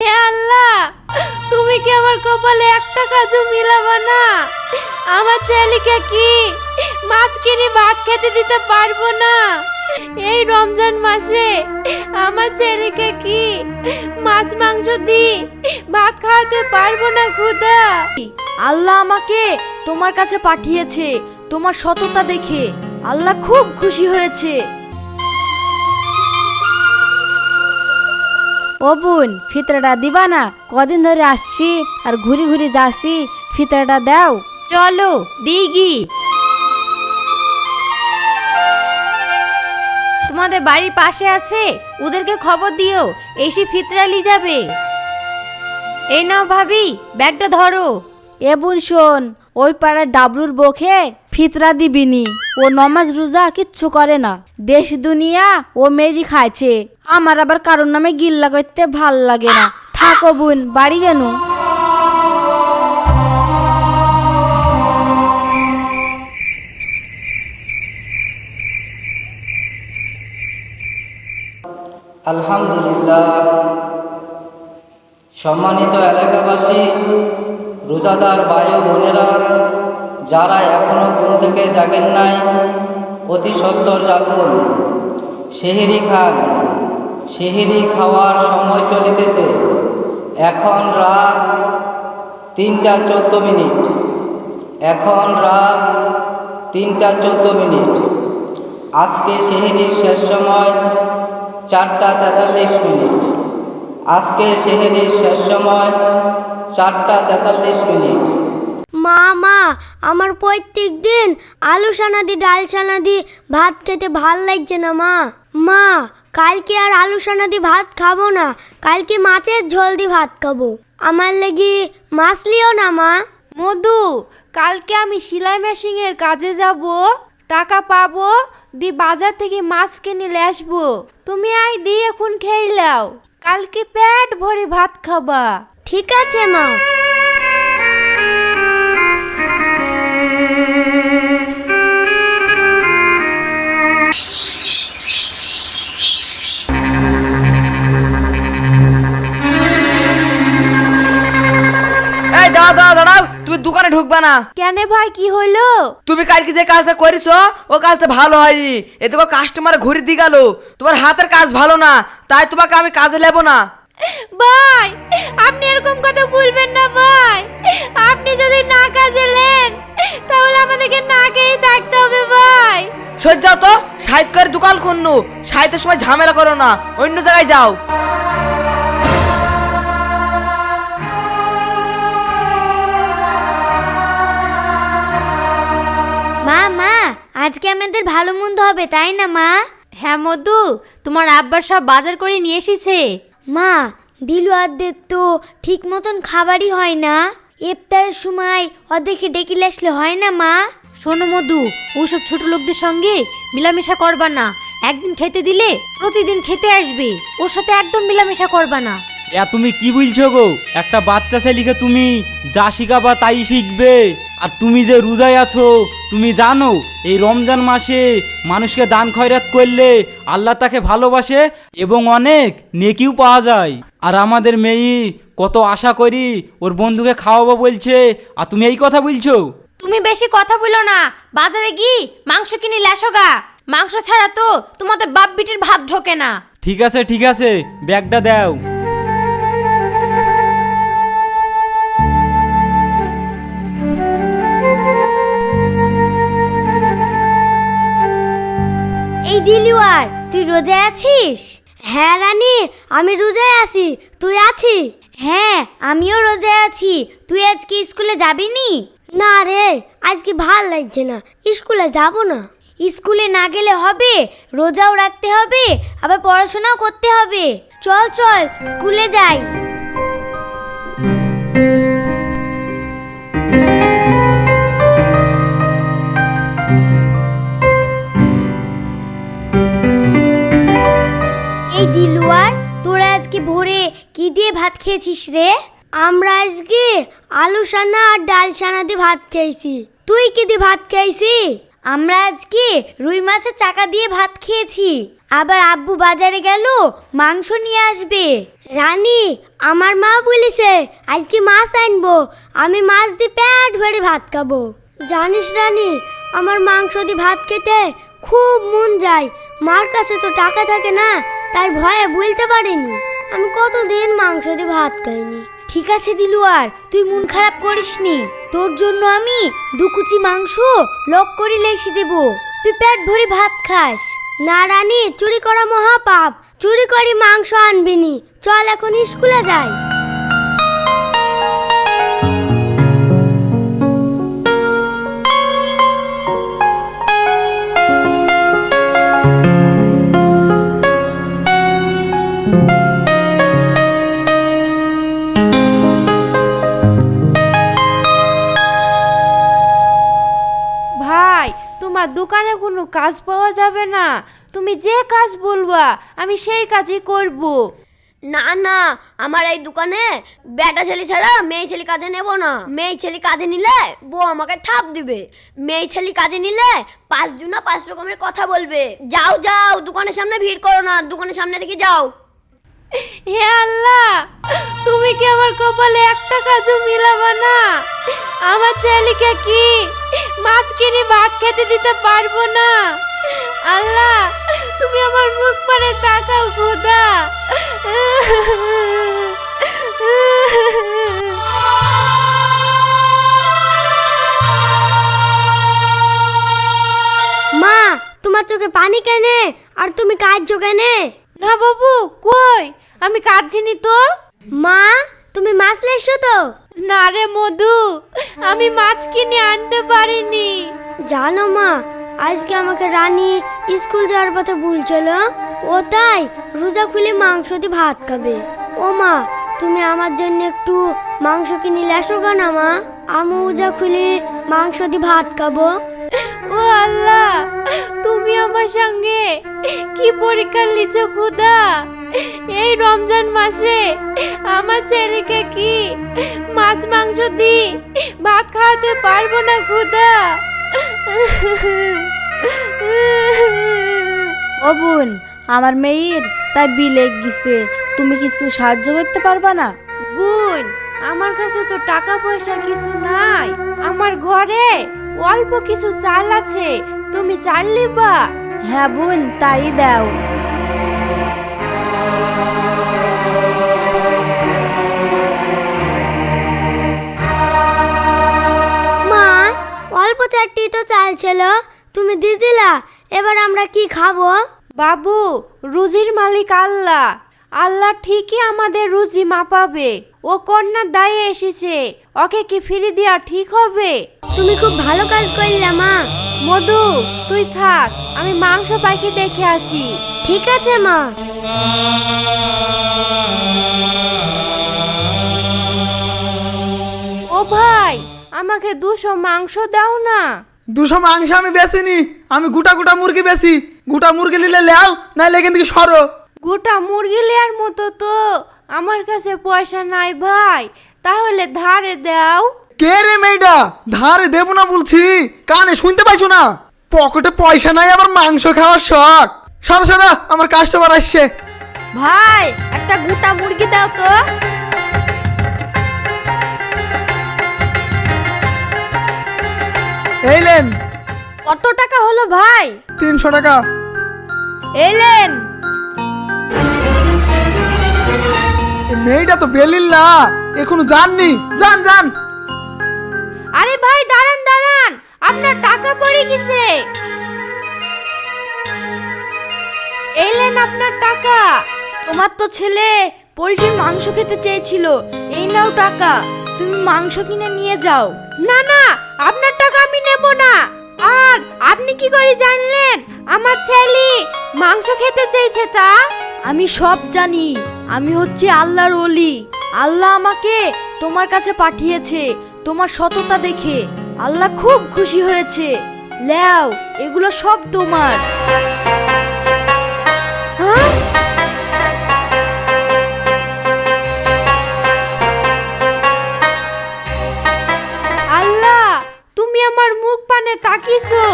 হে আল্লাহ, তুমি কি আমার কপালে একটা কাজও মিলাবা না? আমার ছেলেকে কি মাছ কিনে ভাত খেতে দিতে পারব না? এই রমজান মাসে আমার ছেলেকে কি মাছ, মাংস দি ভাত খাওয়াতে পারব না খুদা আল্লাহ আমাকে তোমার কাছে পাঠিয়েছে, তোমার সততা দেখে। আল্লাহ খুব খুশি হয়েছে। ও বোন ফিতরাটা দিবা না। কদিন ধরে আসছি আর ঘুরি ঘুরি যাচ্ছি, ফিতরাটা দাও। চলো, দিগি। তোমাদের বাড়ির পাশে আছে? ওদেরকে খবর দিও, এসে ফিতরালি যাবে। এই নাও ভাবি, ব্যাগটা ধরো। এ বোন শোন, ওই পাড়ার ডাবলুর বখে ফিতরা দিবিনি। ও নমাজ রোজা কিচ্ছু করে না। দেশ দুনিয়া ও মেরি খাইছে। আমার আবার কারোর নামে গিল্লা করতে ভালো লাগে না। থাকো বোন, বাড়ি যেন আলহামদুলিল্লাহ। সম্মানিত এলাকাবাসী, রোজাদার ও বোনেরা, যারা এখনও ঘুম থেকে জাগেন নাই, অতি সত্তর জাগুন। সেহেরি খান সেহেরি খাওয়ার সময় চলিতেছে। এখন রাত তিনটা চোদ্দ মিনিট। এখন রাত তিনটা চোদ্দ মিনিট। আজকে সেহেরির শেষ সময় চারটা তেতাল্লিশ মিনিট। আজকে সেহেরির শেষ সময় চারটা তেতাল্লিশ মিনিট। মা মা, আমার প্রত্যেক দিন আলু সানা দি, ডাল সানা দি ভাত খেতে ভালো লাগছে না মা? মা কালকে আর আলু সানা দি ভাত খাব না। কালকে মাছের ঝোল দি ভাত খাব। আমার লাগি মাছ লিও না মা। মধু কালকে আমি সেলাই মেশিনের কাজে যাব। টাকা পাবো দি বাজার থেকে মাছ কিনে নিয়ে আসব। তুমি আই দি এখন খেয়ে লাও কালকে পেট ভরে ভাত খাবা। ঠিক আছে মা। ঢুকবা না। কেন ভাই কি হলো তুমি কালকে যে কাজটা করেছ ও কাজটা ভালো হয়নি। এতে কাস্টমার ঘুরে দিয়ে গেল। তোমার হাতের কাজ ভালো না তাই তোমাকে আমি কাজে নেব না। ভাই আপনি এরকম কথা বলবেন না ভাই। আপনি যদি না কাজে নেন তাহলে আমাদেরকে না খেয়েই থাকতে হবে ভাই। সহ্য তো সাহিত্য করে দোকান খুন্নু। সাহিত্যের সময় ঝামেলা করো না। অন্য জায়গায় যাও। আজকে আমাদের ভালো মন্দ হবে তাই না মা? হ্যাঁ মধু তোমার আব্বা সব বাজার করে নিয়ে এসেছে। মা দিলু আদের তো ঠিক মতন খাবারই হয় না। ইফতারের সময় অর্ধেকে ডেকে আসলে হয় না মা? শোনো মধু ওসব ছোট লোকদের সঙ্গে মিলামেশা করবা না। একদিন খেতে দিলে প্রতিদিন খেতে আসবে। ওর সাথে একদম মিলামেশা করবা না। এ তুমি কি বলছো গো? একটা বাচ্চা ছেলেকে তুমি যা শিখাবা তাই শিখবে। আর তুমি যে রোজায় আছো তুমি জানো এই রমজান মাসে মানুষকে দান খয়রাত করলে আল্লাহ তাকে ভালোবাসে এবং অনেক নেকিও পাওয়া যায়। আর আমাদের মেয়ে কত আশা করি ওর বন্ধুকে খাওয়াবো বলছে আর তুমি এই কথা বলছো? তুমি বেশি কথা বলো না বাজারে কি মাংস কিনে লেসোগা মাংস ছাড়া তো তোমাদের বাপ বিটির ভাত ঢোকে না। ঠিক আছে ঠিক আছে ব্যাগটা দাও। দিলুয়ার তুই রোজায় আছিস? হ্যাঁ রানী আমি রোজায় আছি। তুই আছি? হ্যাঁ আমিও রোজায় আছি। তুই আজকে স্কুলে যাবি নি? না রে আজকে ভালো লাগছে না। স্কুলে যাব না। স্কুলে না গেলে হবে রোজাও রাখতে হবে আবার পড়াশোনাও করতে হবে। চল চল স্কুলে যাই। খেয়েছিস রে? আমরা আজকে আলু সানা আর ডাল সানা দিয়ে ভাত খেয়েছি। তুই কি দিয়ে ভাত খেয়েছি? আমরা আজকে রুই মাছের চাকা দিয়ে ভাত খেয়েছি। আবার আব্বু বাজারে গেল, মাংস নিয়ে আসবে। রানী, আমার মা বলেছে, আজকে মাছ আনব। আমি মাছ দিয়ে পেট ভরে ভাত খাব। জানিস রানী, আমার মাংস দিয়ে ভাত খেতে খুব মন যায়। মার কাছে তো টাকা থাকে না, তাই ভয়ে বলতে পারিনি। আমি কতদিন মাংস দিয়ে ভাত খাইনি। ঠিক আছে দিলু আর, তুই মন খারাপ করিস নি তোর জন্য আমি দুকুচি মাংস লক করে লেসি দেব। তুই পেট ভরে ভাত খাস। না রানী, চুরি করা মহাপাপ। চুরি করে মাংস আনবিনি। চল এখন স্কুলে যাই। যাবে না। তুমি যে কাজ বলবা আমি সেই কাজই করব। না না আমার এই দোকানে বেটা ছেলে ছাড়া মেয়ে ছেলে কাজে নেব না। মেয়ে ছেলে কাজে নিলে বউ আমাকে ঠাপ দিবে। মেয়ে ছেলে কাজে নিলে পাঁচ জনা পাঁচ রকমের কথা বলবে। যাও যাও দোকানের সামনে ভিড় করো না দোকানের সামনে থেকে যাও। হে আল্লাহ তুমি কি আমার কপালে একটা কাজও মিলাবা না? আমার ছেলেকে কি মাছ কিনে ভাত খেতে দিতে পারব না? আল্লাহ তুমি আমার মুখ পানে তাকাও খোদা। মা তোমার চোখে পানি কেনে? আর তুমি কাঁদছো কেনে? না বাবু কই? আমি কাঁদছিনি তো। মা তুমি মাছ লেসো তো? না রে মধু আমি মাছ কিনে আনতে পারিনি। জানো মা আজকে আমাকে রানী স্কুল যাওয়ার পথে বলছিল, ও তাই, রোজা খুলে মাংস দিয়ে ভাত খাবে। ও মা, তুমি আমার জন্য একটু মাংস কিনে লেসো কেন মা। আমি রোজা খুলে মাংস দিয়ে ভাত খাব। ও আল্লাহ, তুমি আমার সঙ্গে কি পরীক্ষা লিছো খুদা? এই রমজান মাসে আমার ছেলেকে কি মাছ মাংস দি ভাত খাওয়াতে পারব না খুদা? ও বোন আমার মেয়ের তাই বিলে গেছে। তুমি কিছু সাহায্য করতে পারবা না? বোন আমার কাছে তো টাকা পয়সা কিছু নাই। আমার ঘরে অল্প কিছু চাল আছে। তুমি চাল নিবা। হ্যাঁ বোন তাই দাও। অল্প চারটি তো চাল ছিল তুমি দিয়ে দিলা এবার আমরা কি খাব? বাবু রুজির মালিক আল্লাহ। আল্লাহ ঠিকই আমাদের রুজি মাপাবে। ও কন্যার দায়ে এসেছে। ওকে কি ফিরে দেওয়া ঠিক হবে? তুমি খুব ভালো কাজ করলে মা। মধু তুই থাক। আমি মাংস পাখি দেখে আসি। ঠিক আছে মা। আমাকে দুশো মাংস দাও না। দুশো মাংস আমি বেচিনি। আমি গোটা গোটা মুরগি বেচি। গোটা মুরগি নিলে লেও নাইলে এখান থেকে সরো। গোটা মুরগি লেয়ার মতো তো আমার কাছে পয়সা নাই ভাই। তাহলে ধারে দাও। কে রে মেয়েটা? ধারে দেবো না বলছি। কানে শুনতে পাইছো না? পকেটে পয়সা নাই আবার মাংস খাওয়ার শখ। সরো সরো আমার কাস্টমার আসছে। ভাই একটা গোটা মুরগি দাও তো। এইলেন। কত টাকা হলো ভাই? তিনশো টাকা। এলেন এ মেয়েটা তো বেলিল না এখনও জাননি জান জান আরে ভাই দাঁড়ান দাঁড়ান। আপনার টাকা পড়ে গেছে। এলেন আপনার টাকা। তোমার তো ছেলে পোলট্রির মাংস খেতে চেয়েছিল। এই নাও টাকা। তুমি মাংস কিনে নিয়ে যাও। না না আপনার টাকা আমি নেব না। আর আপনি কি করে জানলেন? আমার ছেলে মাংস খেতে চেয়েছে তা? আমি সব জানি। আমি হচ্ছে আল্লাহর অলি আল্লাহ আমাকে তোমার কাছে পাঠিয়েছে, তোমার সততা দেখে। আল্লাহ খুব খুশি হয়েছে। ল্যাও এগুলো সব তোমার। দিছো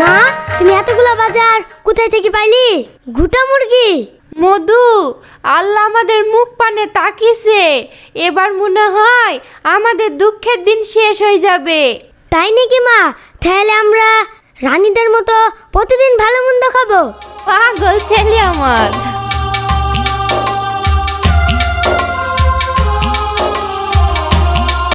মা তুমি এতগুলা বাজার কোথায় থেকে পাইলি? ঘুটা মুরগি? মধু আল্লাহ আমাদের মুখ পানে তাকিয়েছে। এবার মনে হয় আমাদের দুঃখের দিন শেষ হয়ে যাবে। তাই নাকি মা? তাহলে আমরা রানীদের মতো প্রতিদিন ভালো মন্দ খাব। পাগল ছেলে আমার।